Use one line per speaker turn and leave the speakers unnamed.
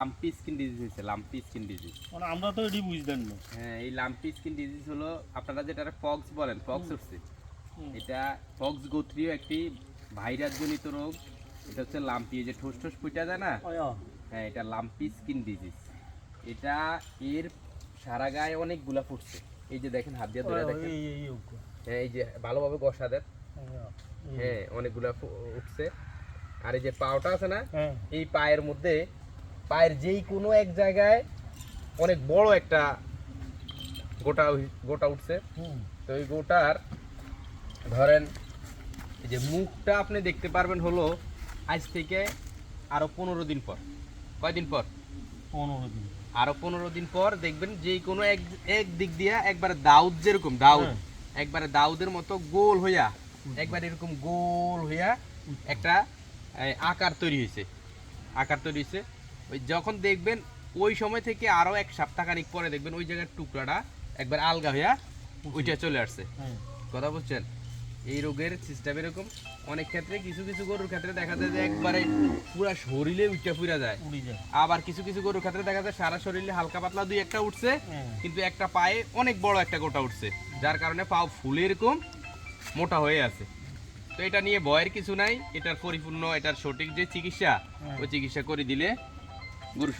Lumpy skin disease হয়েছে lumpy skin disease
মানে আমরা তো এটি বুঝতেন না।
হ্যাঁ এই লাম্পি স্কিন ডিজিজ হলো আপনারা যেটা ফক্স বলেন ফক্স
হুম।
এটা ফক্স গোত্রীয় একটি ভাইরাস জনিত রোগ। এটা হচ্ছে লাম্পি যে ঠোস ঠোস ফুটা যায় না? হ্যাঁ। এটা লাম্পি স্কিন ডিজিজ এটা এর সারা গায়ে অনেকগুলা ফুটছে। এই যে দেখেন হাত দিয়ে ধরে দেখেন। হ্যাঁ এই যে ভালোভাবে গসা দেন। হ্যাঁ অনেকগুলা উঠছে। আর এই যে পাওটা আছে না?
হ্যাঁ,
এই পায়ের মধ্যে পায়ের যেই কোনো এক জায়গায় অনেক বড় একটা গোটা গোটা উঠছে। তো ওই গোটার ধরেন এই যে মুখটা আপনি দেখতে পারবেন হলো আজ থেকে আরও পনেরো দিন পর। কয়দিন পর?
পনেরো দিন।
আরও পনেরো দিন পর দেখবেন যে কোনো এক এক দিক দিয়া একবারে দাউদ যেরকম দাউদ।
হ্যাঁ।
একবারে দাউদের মতো গোল হইয়া একবার এরকম গোল হইয়া একটা আকার তৈরি হয়েছে আকার তৈরি হয়েছে ওই যখন দেখবেন ওই সময় থেকে আরও এক সপ্তাহ খানিক পরে দেখবেন ওই জায়গার টুকরাটা একবার আলগা হইয়া ওইটা চলে আসছে।
হ্যাঁ,
কথা বুঝছেন? এই রোগের সিস্টেম এরকম অনেক ক্ষেত্রে কিছু কিছু গরুর ক্ষেত্রে দেখা যায় যে একবারে পুরা শরীরে উইটা পুরা যায়। আবার কিছু কিছু গরুর ক্ষেত্রে দেখা যায় সারা শরীরে হালকা পাতলা দুই একটা উঠছে
হ্যাঁ,
কিন্তু একটা পায়ে অনেক বড় একটা গোটা উঠছে যার কারণে পাও ফুলে এরকম মোটা হয়ে আছে। তো এটা নিয়ে ভয়ের কিছু নাই এটার পরিপূর্ণ এটার সঠিক যে চিকিৎসা
হ্যাঁ।
ওই চিকিৎসা করে দিলে ஒரு ஷூ